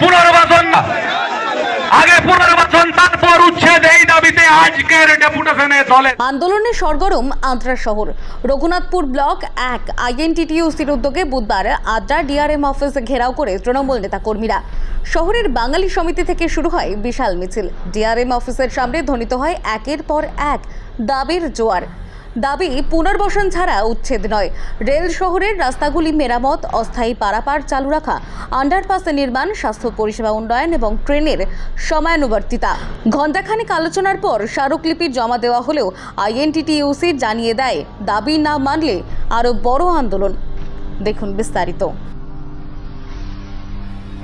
পুনর্বাসন। আগে পুনর্বাসন, তারপর উচ্ছেদ, এই দাবিতে আজকের ডেপুটেশনে দলে আন্দোলনে সরগরম আদ্রা শহর। রঘুনাথপুর ব্লক এক আইএনটিটিউসির উদ্যোগে বুধবার আদ্রা ডিআরএম অফিস ঘেরাও করে তৃণমূল নেতাকর্মীরা। শহরের বাঙালি সমিতি থেকে শুরু হয় বিশাল মিছিল। ডিআরএম অফিসের সামনে ধ্বনিত হয় একের পর এক দাবির জোয়ার। দাবি, পুনর্বাসন ছাড়া উচ্ছেদ নয়। রেল শহরের রাস্তাগুলি মেরামত, অস্থায়ী পারাপার চালু রাখা আন্ডারপাস নির্মাণ, স্বাস্থ্য পরিষেবা উন্নয়ন এবং ট্রেনের সময়ানুবর্তিতা। ঘণ্টাখানিক আলোচনার পর স্মারকলিপি জমা দেওয়া হলেও আইএনটিটিইউসি জানিয়ে দেয়, দাবি না মানলে আরও বড় আন্দোলন। দেখুন বিস্তারিত।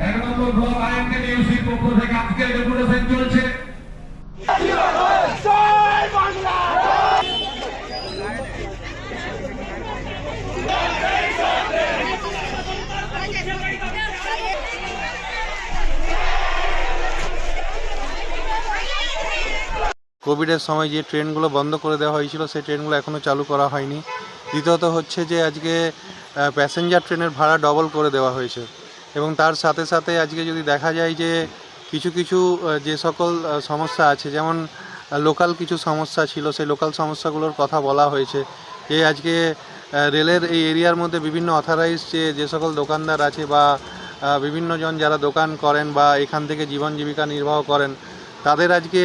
এক নম্বর ব্লক আইএনটিউসির পক্ষ থেকে আজকের ডেপুটেশন চলছে। কোভিডের সময় যে ট্রেনগুলো বন্ধ করে দেওয়া হয়েছিল, সেই ট্রেনগুলো এখনও চালু করা হয়নি। দ্বিতীয়ত হচ্ছে যে আজকে প্যাসেঞ্জার ট্রেনের ভাড়া ডবল করে দেওয়া হয়েছে। এবং তার সাথে সাথে আজকে যদি দেখা যায় যে কিছু কিছু যে সকল সমস্যা আছে, যেমন লোকাল কিছু সমস্যা ছিল, সেই লোকাল সমস্যাগুলোর কথা বলা হয়েছে। যে আজকে রেলের এই এরিয়ার মধ্যে বিভিন্ন অথরাইজ যে যে সকল দোকানদার আছে বা বিভিন্নজন যারা দোকান করেন বা এখান থেকে জীবন জীবিকা নির্বাহ করেন, তাদের আজকে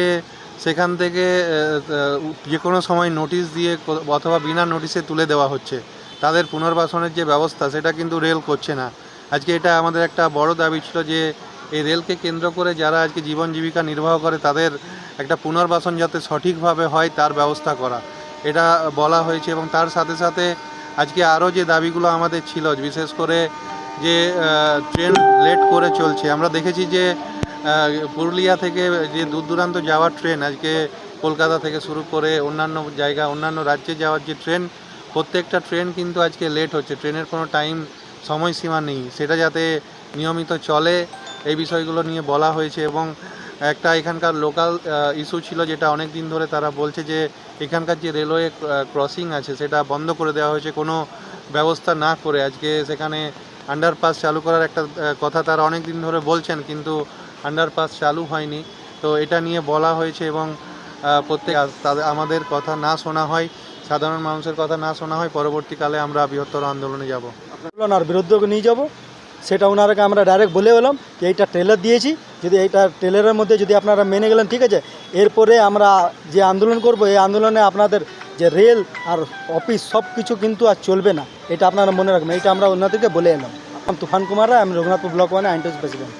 সেখান থেকে যে কোনো সময় নোটিশ দিয়ে অথবা বিনা নোটিশে তুলে দেওয়া হচ্ছে। তাদের পুনর্বাসনের যে ব্যবস্থা, সেটা কিন্তু রেল করছে না। আজকে এটা আমাদের একটা বড় দাবি ছিল যে, এই রেলকে কেন্দ্র করে যারা আজকে জীবন জীবিকা নির্বাহ করে, তাদের একটা পুনর্বাসন যাতে সঠিকভাবে হয়, তার ব্যবস্থা করা। এটা বলা হয়েছে এবং তার সাথে সাথে আজকে আরও যে দাবিগুলো আমাদের ছিল, বিশেষ করে যে ট্রেন লেট করে চলছে। আমরা দেখেছি যে পুরুলিয়া থেকে যে দূর দূরান্ত যাওয়ার ট্রেন, আজকে কলকাতা থেকে শুরু করে অন্যান্য জায়গা, অন্যান্য রাজ্যে যাওয়ার যে ট্রেন, প্রত্যেকটা ট্রেন কিন্তু আজকে লেট হচ্ছে। ট্রেনের কোনো টাইম সময়সীমা নেই। সেটা যাতে নিয়মিত চলে, এই বিষয়গুলো নিয়ে বলা হয়েছে এবং একটা এখানকার লোকাল ইস্যু ছিল যেটা অনেক দিন ধরে তারা বলছে যে এখানকার যে রেলওয়ে ক্রসিং আছে, সেটা বন্ধ করে দেওয়া হয়েছে। কোনো ব্যবস্থা না করে আজকে সেখানে আন্ডারপাস চালু করার একটা কথা তারা অনেক দিন ধরে বলছেন। কিন্তু আন্ডারপাস চালু হয়নি। তো এটা নিয়ে বলা হয়েছে এবং প্রত্যেক তাদের আমাদের কথা না শোনা হয় সাধারণ মানুষের কথা না শোনা হয় পরবর্তীকালে আমরা বৃহত্তর আন্দোলনে যাব। ওনার বিরুদ্ধে নিয়ে যাব। সেটা ওনারকে আমরা ডাইরেক্ট বলে এলাম যে এইটা ট্রেলার দিয়েছি। যদি এইটা ট্রেলারের মধ্যে যদি আপনারা মেনে গেলেন ঠিক আছে? এরপরে আমরা যে আন্দোলন করব এই আন্দোলনে আপনাদের যে রেল আর অফিস সব কিছু কিন্তু আর চলবে না। এটা আপনারা মনে রাখবেন। এটা আমরা ওনাদেরকে বলে এলাম। তুফান কুমার রায়, আমি রঘুনাথপুর ব্লক ওয়ানে আইনটেস প্রেসিডেন্ট